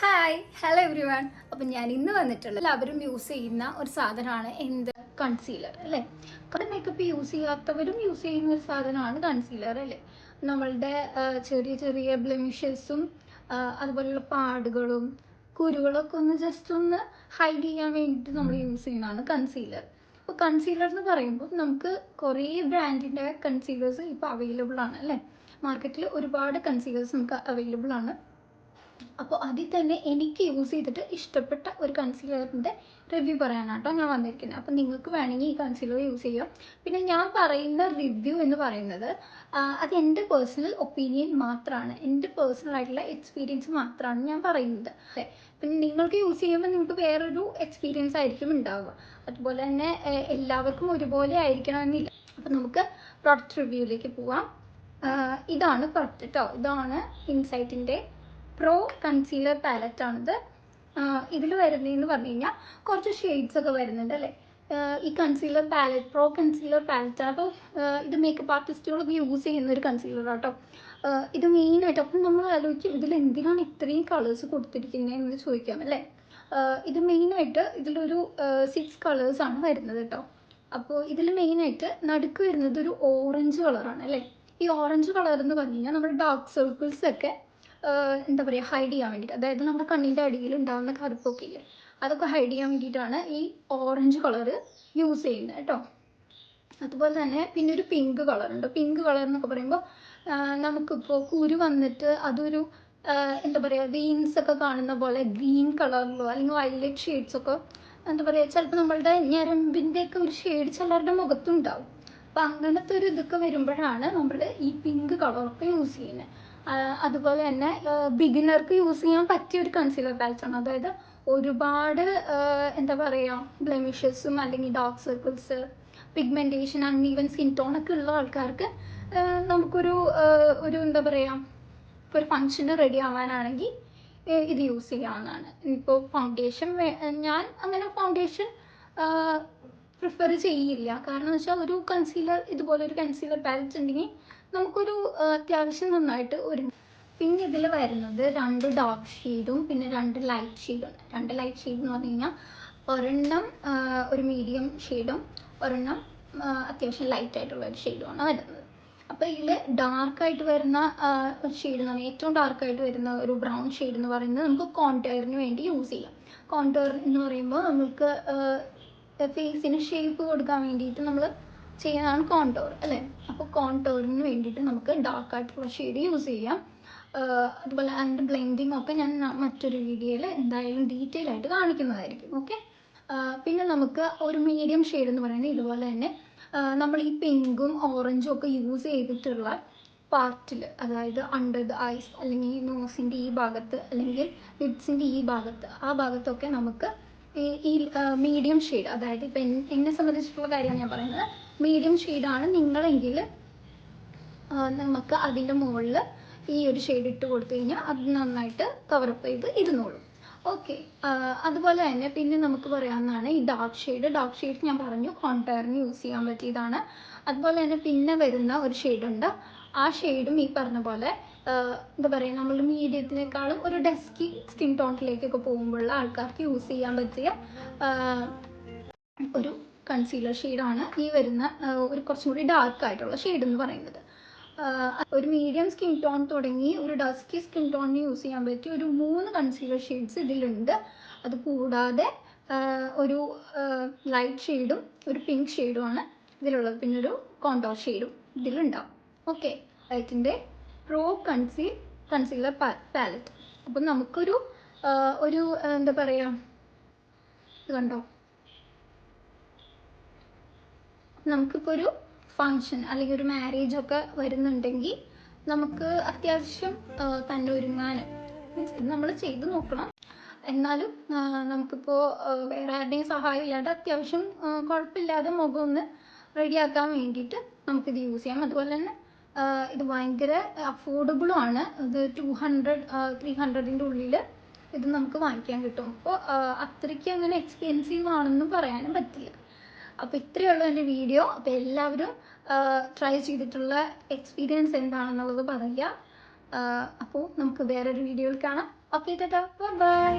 Hi hello every one അപ്പം ഞാൻ ഇന്ന് വന്നിട്ടുള്ള എല്ലാവരും യൂസ് ചെയ്യുന്ന ഒരു സാധനമാണ് എന്ത്? കൺസീലർ അല്ലേ? കുറേ മേക്കപ്പ് യൂസ് ചെയ്യാത്തവരും യൂസ് ചെയ്യുന്ന ഒരു സാധനമാണ് കൺസീലർ അല്ലേ? നമ്മളുടെ ചെറിയ ചെറിയ ബ്ലെമിഷസും അതുപോലെയുള്ള പാടുകളും കുരുകളൊക്കെ ഒന്ന് ജസ്റ്റ് ഒന്ന് ഹൈഡ് ചെയ്യാൻ വേണ്ടിയിട്ട് നമ്മൾ യൂസ് ചെയ്യുന്നതാണ് കൺസീലർ അപ്പോൾ കൺസീലർ എന്ന് പറയുമ്പോൾ നമുക്ക് കുറേ ബ്രാൻഡിന്റെ കൺസീലേഴ്സ് ഇപ്പോൾ അവൈലബിൾ ആണ് അല്ലേ? മാർക്കറ്റിൽ ഒരുപാട് കൺസീലേഴ്സ് നമുക്ക് അവൈലബിൾ ആണ്. അപ്പോൾ അതിൽ തന്നെ എനിക്ക് യൂസ് ചെയ്തിട്ട് ഇഷ്ടപ്പെട്ട ഒരു കൺസീലറിന്റെ റിവ്യൂ പറയാനാട്ടോ ഞാൻ വന്നിരിക്കുന്നത് അപ്പോൾ നിങ്ങൾക്ക് വേണമെങ്കിൽ ഈ കൺസീലർ യൂസ് ചെയ്യാം. പിന്നെ ഞാൻ പറയുന്ന റിവ്യൂ എന്ന് പറയുന്നത് അത് എന്റെ പേഴ്സണൽ ഒപ്പീനിയൻ മാത്രമാണ് എന്റെ പേഴ്സണൽ ആയിട്ടുള്ള എക്സ്പീരിയൻസ് മാത്രമാണ് ഞാൻ പറയുന്നത്. പിന്നെ നിങ്ങൾക്ക് യൂസ് ചെയ്യുമ്പോൾ നിങ്ങൾക്ക് വേറൊരു എക്സ്പീരിയൻസ് ആയിരിക്കും ഉണ്ടാവുക. അതുപോലെ തന്നെ എല്ലാവർക്കും ഒരുപോലെ ആയിരിക്കണമെന്നില്ല. അപ്പോൾ നമുക്ക് പ്രോഡക്റ്റ് റിവ്യൂയിലേക്ക് പോവാം. ഇതാണ് പ്രൊഡക്റ്റ് കേട്ടോ ഇതാണ് ഇൻസൈറ്റിന്റെ പ്രോ കൺസീലർ പാലറ്റ് ആണിത്. ഇതിൽ വരുന്നതെന്ന് പറഞ്ഞു കഴിഞ്ഞാൽ കുറച്ച് ഷെയ്ഡ്സ് ഒക്കെ വരുന്നുണ്ട് അല്ലേ? ഈ concealer palette pro concealer palette അപ്പോൾ ഇത് മേക്കപ്പ് ആർട്ടിസ്റ്റുകളൊക്കെ യൂസ് ചെയ്യുന്ന ഒരു കൺസീലർ ആട്ടോ ഇത് മെയിനായിട്ട് അപ്പം നമ്മൾ ആലോചിക്കും ഇതിൽ എന്തിനാണ് ഇത്രയും കളേഴ്സ് കൊടുത്തിരിക്കുന്നതെന്ന് ചോദിക്കാം അല്ലേ? ഇത് മെയിനായിട്ട് ഇതിലൊരു സിക്സ് കളേഴ്സാണ് വരുന്നത് കേട്ടോ അപ്പോൾ ഇതിൽ മെയിനായിട്ട് നടുക്ക് വരുന്നത് ഒരു ഓറഞ്ച് കളറാണ് അല്ലേ? ഈ ഓറഞ്ച് കളർ എന്ന് പറഞ്ഞു കഴിഞ്ഞാൽ നമ്മുടെ ഡാർക്ക് സർക്കിൾസ് ഒക്കെ എന്താ പറയുക ഹൈഡ് ചെയ്യാൻ വേണ്ടിയിട്ട് അതായത് നമ്മുടെ കണ്ണിന്റെ അടിയിൽ ഉണ്ടാകുന്ന കറുപ്പൊക്കെ. ഇല്ലേ അതൊക്കെ ഹൈഡ് ചെയ്യാൻ വേണ്ടിയിട്ടാണ് ഈ ഓറഞ്ച് കളർ യൂസ് ചെയ്യുന്നത് കേട്ടോ. അതുപോലെ തന്നെ പിന്നെ ഒരു പിങ്ക് കളറുണ്ട് പിങ്ക് കളർ എന്നൊക്കെ പറയുമ്പോൾ നമുക്കിപ്പോൾ കുരു വന്നിട്ട് അതൊരു എന്താ പറയുക വെയിൻസ് ഒക്കെ കാണുന്ന പോലെ ഗ്രീൻ കളറിലോ അല്ലെങ്കിൽ വയലറ്റ് ഷെയ്ഡ്സൊക്കെ എന്താ പറയുക ചിലപ്പോൾ നമ്മളുടെ ഞരമ്പിന്റെ ഒക്കെ ഒരു ഷെയ്ഡ് ചിലരുടെ മുഖത്തുണ്ടാവും. അപ്പം അങ്ങനത്തെ ഒരു ഇതൊക്കെ വരുമ്പോഴാണ് നമ്മൾ ഈ പിങ്ക് കളറൊക്കെ യൂസ് ചെയ്യുന്നത്. അതുപോലെ തന്നെ ബിഗിനർക്ക് യൂസ് ചെയ്യാൻ പറ്റിയ ഒരു കൺസീലർ പാച്ചാണ് അതായത് ഒരുപാട് എന്താ പറയുക ബ്ലെമിഷസും അല്ലെങ്കിൽ dark circles pigmentation uneven skin tone ഒക്കെ ഉള്ള ആൾക്കാർക്ക് നമുക്കൊരു ഒരു എന്താ പറയുക ഒരു ഫങ്ഷന് റെഡി ആവാനാണെങ്കിൽ ഇത് യൂസ് ചെയ്യാവുന്നതാണ്. ഇപ്പോൾ ഫൗണ്ടേഷൻ ഞാൻ അങ്ങനെ ഫൗണ്ടേഷൻ പ്രിഫർ ചെയ്യില്ല. കാരണം വെച്ചാൽ ഒരു കൺസീലർ ഇതുപോലെ ഒരു കൺസീലർ പാലറ്റ് ഉണ്ടെങ്കിൽ നമുക്കൊരു അത്യാവശ്യം നന്നായിട്ട് ഒരു പിന്നെ ഇതിൽ വരുന്നത് രണ്ട് ഡാർക്ക് ഷെയ്ഡും പിന്നെ രണ്ട് ലൈറ്റ് ഷെയ്ഡും രണ്ട് ലൈറ്റ് ഷെയ്ഡ് എന്ന് പറഞ്ഞു കഴിഞ്ഞാൽ ഒരെണ്ണം ഒരു മീഡിയം ഷെയ്ഡും ഒരെണ്ണം അത്യാവശ്യം ലൈറ്റ് ആയിട്ടുള്ള ഒരു ഷെയ്ഡുമാണ് വരുന്നത്. അപ്പോൾ ഇതിൽ ഡാർക്കായിട്ട് വരുന്ന ഷെയ്ഡ് എന്ന് പറഞ്ഞാൽ ഏറ്റവും ഡാർക്കായിട്ട് വരുന്ന ഒരു ബ്രൗൺ ഷെയ്ഡ് എന്ന് പറയുന്നത് നമുക്ക് കോൺടേറിന് വേണ്ടി യൂസ് ചെയ്യാം. കോൺടേർ എന്ന് പറയുമ്പോൾ നമുക്ക് ഫേസിന് ഷേപ്പ് കൊടുക്കാൻ വേണ്ടിയിട്ട് നമ്മൾ ചെയ്യുന്നതാണ് കോൺടോർ അല്ലേ? അപ്പോൾ കോൺടോറിന് വേണ്ടിയിട്ട് നമുക്ക് ഡാർക്ക് ആയിട്ടുള്ള ഷെയ്ഡ് യൂസ് ചെയ്യാം. അതുപോലെ അതിന്റെ ബ്ലെൻഡിങ് ഒക്കെ ഞാൻ മറ്റൊരു വീഡിയോയിൽ എന്തായാലും ഡീറ്റെയിൽ ആയിട്ട് കാണിക്കുന്നതായിരിക്കും ഓക്കെ പിന്നെ നമുക്ക് ഒരു മീഡിയം ഷെയ്ഡ് എന്ന് പറയുന്നത് ഇതുപോലെ തന്നെ നമ്മൾ ഈ പിങ്കും ഓറഞ്ചും ഒക്കെ യൂസ് ചെയ്തിട്ടുള്ള പാർട്ടിൽ അതായത് അണ്ടർ ദ ഐസ് അല്ലെങ്കിൽ നോസിന്റെ ഈ ഭാഗത്ത് അല്ലെങ്കിൽ ലിപ്സിന്റെ ഈ ഭാഗത്ത് ആ ഭാഗത്തൊക്കെ നമുക്ക് ഈ മീഡിയം ഷെയ്ഡ് അതായത് ഇപ്പം എന്നെ സംബന്ധിച്ചിട്ടുള്ള കാര്യമാണ് ഞാൻ പറയുന്നത്. മീഡിയം ഷെയ്ഡാണ് നിങ്ങളെങ്കിൽ നമുക്ക് അതിന്റെ മുകളിൽ ഈ ഒരു ഷെയ്ഡ് ഇട്ട് കൊടുത്തു കഴിഞ്ഞാൽ അത് നന്നായിട്ട് കവറപ്പ് ചെയ്ത് ഇരുന്നോളും. ഓക്കെ അതുപോലെ തന്നെ പിന്നെ നമുക്ക് പറയാവുന്നതാണ് ഈ ഡാർക്ക് ഷെയ്ഡ് ഡാർക്ക് ഷെയ്ഡ് ഞാൻ പറഞ്ഞു കോൺടയറിന് യൂസ് ചെയ്യാൻ പറ്റിയതാണ്. അതുപോലെ തന്നെ പിന്നെ വരുന്ന ഒരു ഷെയ്ഡ് ഉണ്ട്. ആ ഷെയ്ഡും ഈ പറഞ്ഞ പോലെ എന്താ പറയുക നമ്മൾ മീഡിയത്തിനേക്കാളും ഒരു ഡെസ്കി സ്കിൻ ടോണിലേക്കൊക്കെ പോകുമ്പോഴുള്ള ആൾക്കാർക്ക് യൂസ് ചെയ്യാൻ പറ്റിയ ഒരു കൺസീലർ ഷെയ്ഡാണ് ഈ വരുന്ന ഒരു കുറച്ചും കൂടി ഡാർക്ക് ആയിട്ടുള്ള ഷെയ്ഡ് എന്ന് പറയുന്നത് ഒരു മീഡിയം സ്കിൻ ടോൺ തുടങ്ങി ഒരു ഡസ്കി സ്കിൻ ടോണിന് യൂസ് ചെയ്യാൻ പറ്റിയ ഒരു മൂന്ന് കൺസീലർ ഷെയ്ഡ്സ് ഇതിലുണ്ട്. അത് കൂടാതെ ഒരു ലൈറ്റ് ഷെയ്ഡും ഒരു പിങ്ക് ഷെയ്ഡുമാണ് ഇതിലുള്ളത്. പിന്നെ ഒരു കോണ്ടോർ ഷെയ്ഡും ഇതിലുണ്ടാവും. ഓക്കെ. ലൈറ്റിന്റെ പ്രോ കൺസീൽ കൺസീലർ പാലറ്റ് അപ്പം നമുക്കൊരു ഒരു എന്താ പറയുക ഇത് കണ്ടോ? നമുക്കിപ്പോൾ ഒരു ഫങ്ഷൻ അല്ലെങ്കിൽ ഒരു മാരേജ് ഒക്കെ വരുന്നുണ്ടെങ്കിൽ നമുക്ക് അത്യാവശ്യം തന്നെ ഇത് നമ്മൾ ചെയ്ത് നോക്കണം. എന്നാലും നമുക്കിപ്പോൾ വേറെ ആരുടെയും സഹായം ഇല്ലാണ്ട് അത്യാവശ്യം കുഴപ്പമില്ലാതെ മുഖം ഒന്ന് റെഡിയാക്കാൻ വേണ്ടിയിട്ട് നമുക്കിത് യൂസ് ചെയ്യാം. അതുപോലെ തന്നെ ഇത് ഭയങ്കര അഫോർഡബിളും ആണ്. ഇത് ടു ഹൺഡ്രഡ് ത്രീ ഹൺഡ്രഡിന്റെ ഉള്ളിൽ ഇത് നമുക്ക് വാങ്ങിക്കാൻ കിട്ടും. അപ്പോൾ അത്രയ്ക്ക് അങ്ങനെ എക്സ്പെൻസീവ് ആണെന്ന് പറയാനും പറ്റില്ല. അപ്പോൾ ഇത്രയേ ഉള്ളൂ എന്റെ വീഡിയോ അപ്പോൾ എല്ലാവരും ട്രൈ ചെയ്തിട്ടുള്ള എക്സ്പീരിയൻസ് എന്താണെന്നുള്ളത് പറയുക. അപ്പോൾ നമുക്ക് വേറൊരു വീഡിയോയിൽ കാണാം. Okay bye